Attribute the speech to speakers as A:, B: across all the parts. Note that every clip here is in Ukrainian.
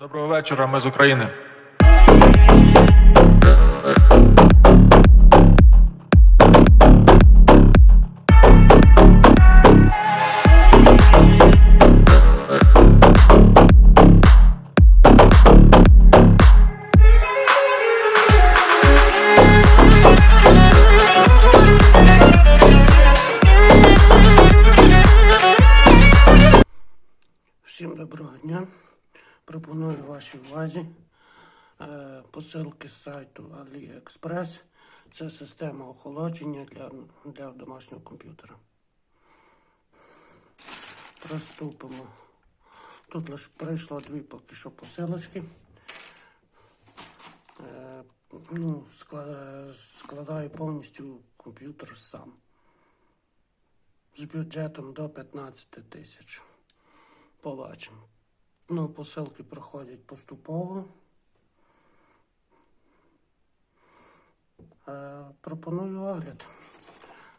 A: Доброго вечора, ми з України.
B: Всім доброго дня. Пропоную вашій увазі е, посилки з сайту AliExpress. Це система охолодження для, для домашнього комп'ютера. Приступимо. Тут лише прийшло дві поки що посилочки. Е, ну, складаю повністю комп'ютер сам. З бюджетом до 15 тисяч. Побачимо. Ну, посилки проходять поступово. Е, пропоную огляд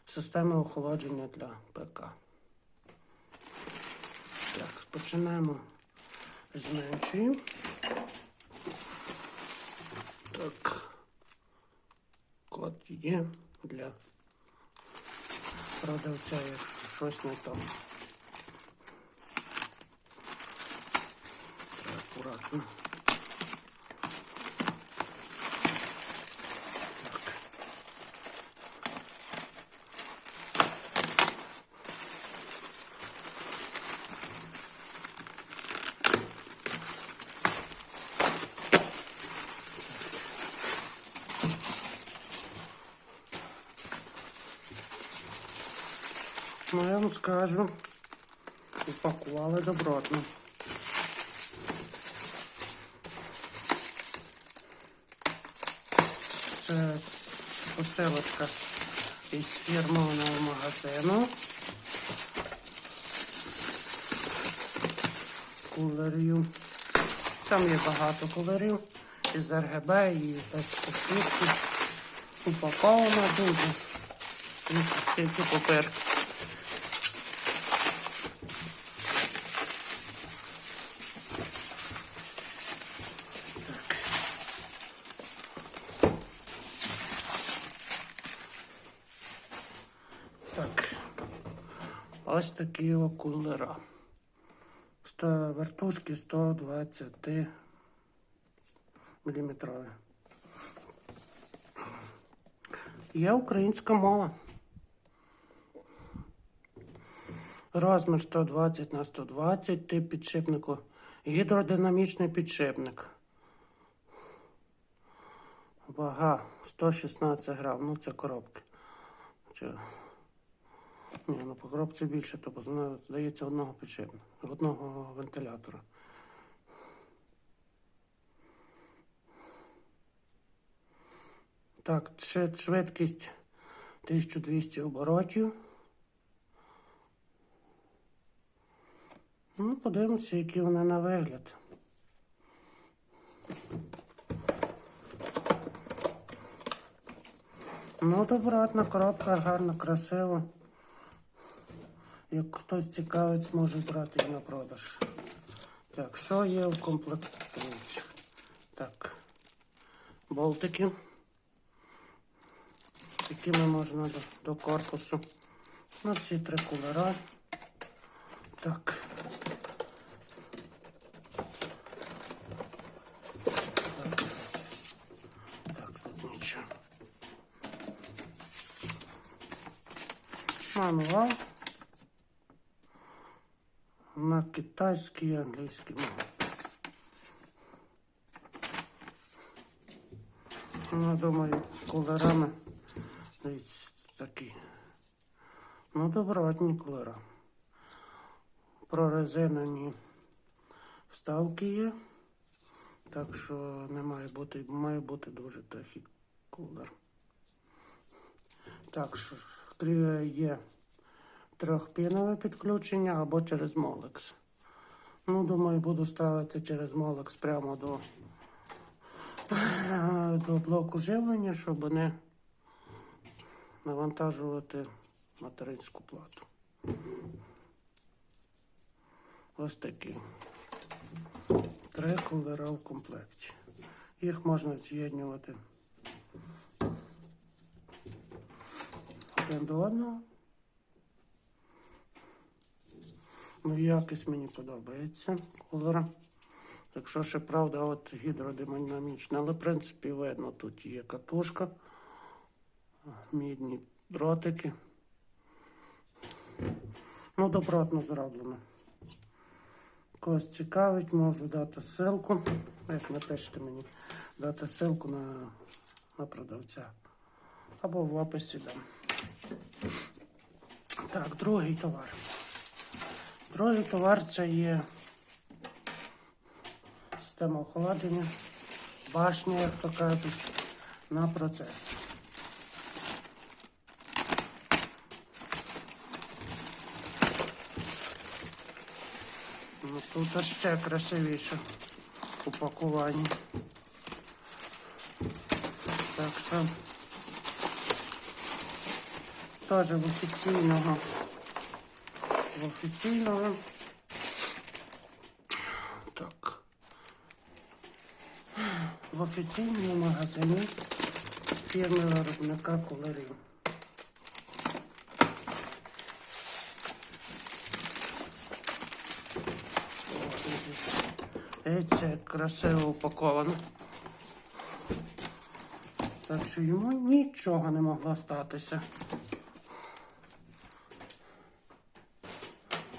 B: системи охолодження для ПК. Так, починаємо з меншої. Так. Код є для продавця, якщо щось не там. Так. Ну, я вам скажу, упакували добротно. Це із фірмового магазину. Кулерів. Там є багато кулерів із РГБ і без посвітки. Упаковано дуже. Скільки папер. Так. Ось такі о кулера. Сто, вертушки 120 міліметрові. Є українська мова. Розмір 120 на 120, тип підшипнику. Гідродинамічний підшипник. Вага 116 грам. Ну це коробки. Ні, ну по коробці більше, тобто вона здається одного підшипника, одного вентилятора. Так, швидкість 1200 оборотів. Ну, подивимося, які вони на вигляд. Ну, добротна коробка, гарно, красиво. Як хтось цікавить, може брати на продаж. Так, що є в комплектуючих? Так, болтики, якими можна до, до корпусу. На всі три кулера. Так. Мануал на китайській і англійській мові. Ну, думаю, дивіться, такі. Ну, добротні кулера. Прорезинені вставки є. Так що не має бути, має бути дуже тихий кулер. Так що є трьохпінове підключення або через Molex. Ну, думаю, буду ставити через Molex прямо до, до блоку живлення, щоб не навантажувати материнську плату. Ось такі. Три кулера в комплекті. Їх можна з'єднувати один до одного. Ну, якість мені подобається кулера. Якщо ще правда, от гідродинамічна, але в принципі видно, тут є катушка, мідні дротики. Ну, добротно зроблено. Когось цікавить, можу дати ссылку. Як напишете мені, дати ссылку на, на продавця. Або в описі дам. Так, другий товар. Другий товар це є система охолодження, башня, як то кажуть, на процес. Ну, тут ще красивіше упакування. Так що теж в офіційного в офіційного так в офіційному магазині фірми виробника. Дивіться, як красиво упаковано. Так що йому нічого не могло статися.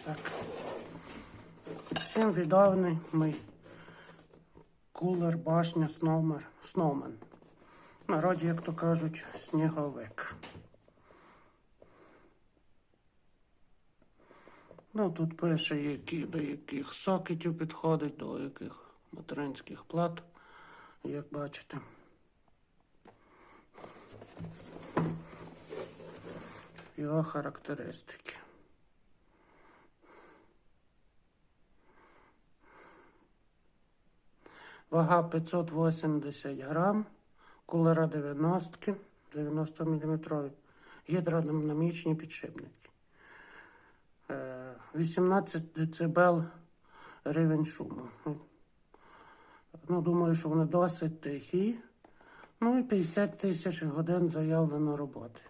B: Так. Всім відомий мій кулер, башня, сноумер, сноумен. Народі, як то кажуть, сніговик. Ну, тут пише, які, до яких сокетів підходить, до яких материнських плат, як бачите. Його характеристики. Вага 580 грам, кулера 90, 90 мм, гідродинамічні підшипники. Е, 18 дБ рівень шуму. Ну, думаю, що вони досить тихі. Ну і 50 тисяч годин заявлено роботи.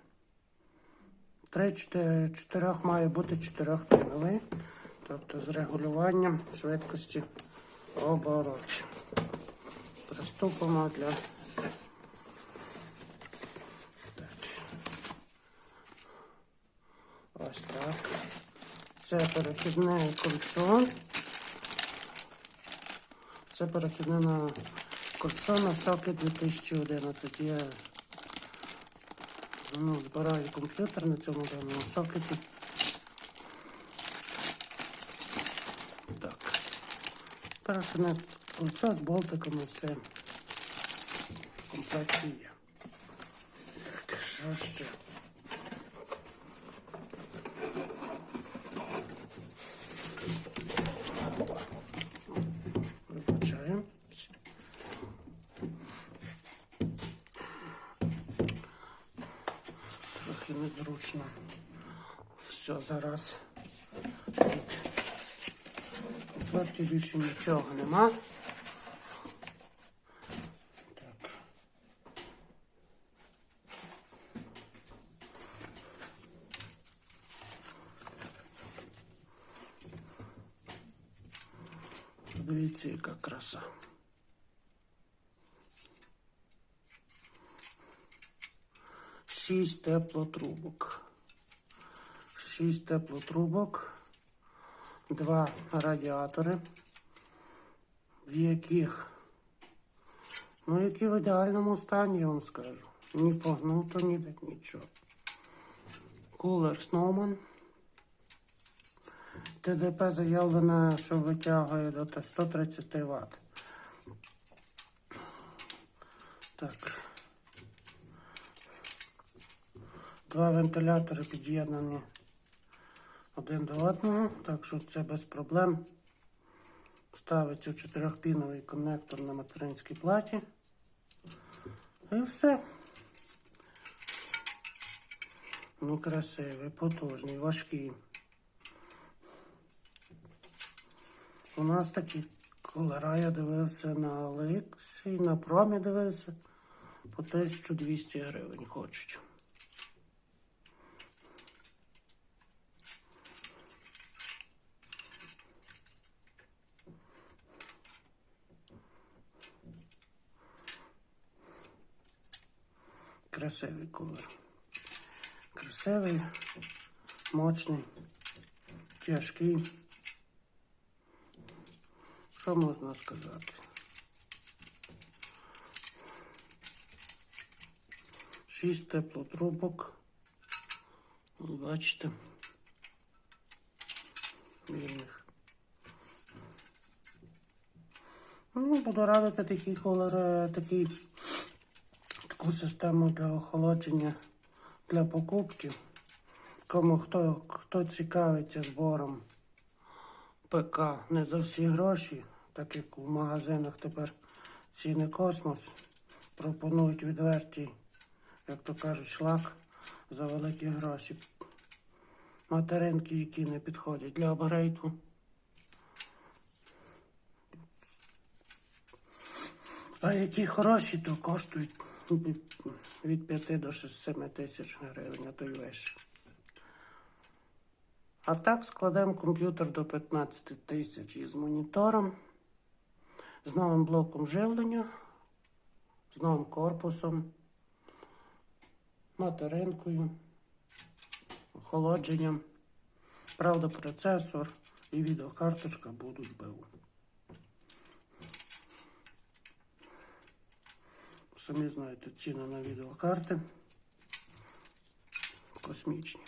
B: 3-4 має бути 4 піновий, тобто з регулюванням швидкості оборотів. Приступимо для. Ось так. Це перехідне кольцо. Це перехідне на кольцо на соки 2011. Я ну, збираю комп'ютер на цьому даному сокеті. Так. Перехідне кольцо з болтиками все в. Так, що ще? Виключаємо. Трохи незручно. Все, зараз. Тут більше нічого нема. Так. Дивіться, яка краса. Шість теплотрубок. Шість теплотрубок. Два радіатори, в яких, ну, які в ідеальному стані, я вам скажу. Ні погнуто, ніде нічого. Кулер Snowman. ТДП заявлено, що витягує до 130 Вт. Так. Два вентилятори під'єднані один до одного, так що це без проблем. Ставиться чотирьохпіновий коннектор на материнській платі. І все. Ну, красивий, потужний, важкий. У нас такі Колера я дивився на Олексі, на промі дивився. По 1200 гривень хочуть. Красивий колір. Красивий, мощний, тяжкий. Що можна сказати? Шість теплотрубок. Бачите. Вільних. Ну, буду радити такий колор, е, такий, таку систему для охолодження для покупки. Кому хто, хто цікавиться збором ПК не за всі гроші, так як у магазинах тепер ціни космос, пропонують відвертий, як то кажуть, шлак за великі гроші. Материнки, які не підходять для апгрейду. А які хороші, то коштують від 5 до 7 тисяч гривень, а то й вище. А так складемо комп'ютер до 15 тисяч із монітором, з новим блоком живлення, з новим корпусом, материнкою, охолодженням. Правда, процесор і відеокарточка будуть БУ. Самі знаєте, ціни на відеокарти космічні.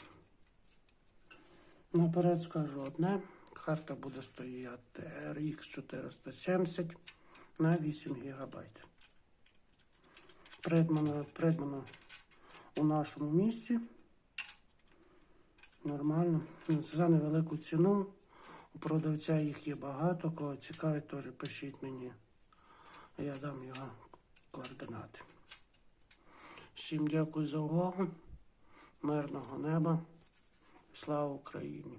B: Наперед скажу одне. Карта буде стояти RX 470 на 8 ГБ. Придбана, придбана у нашому місті. Нормально. За невелику ціну. У продавця їх є багато. Кого цікавить, теж пишіть мені. Я дам його координати. Всім дякую за увагу. Мирного неба. Слава Україні!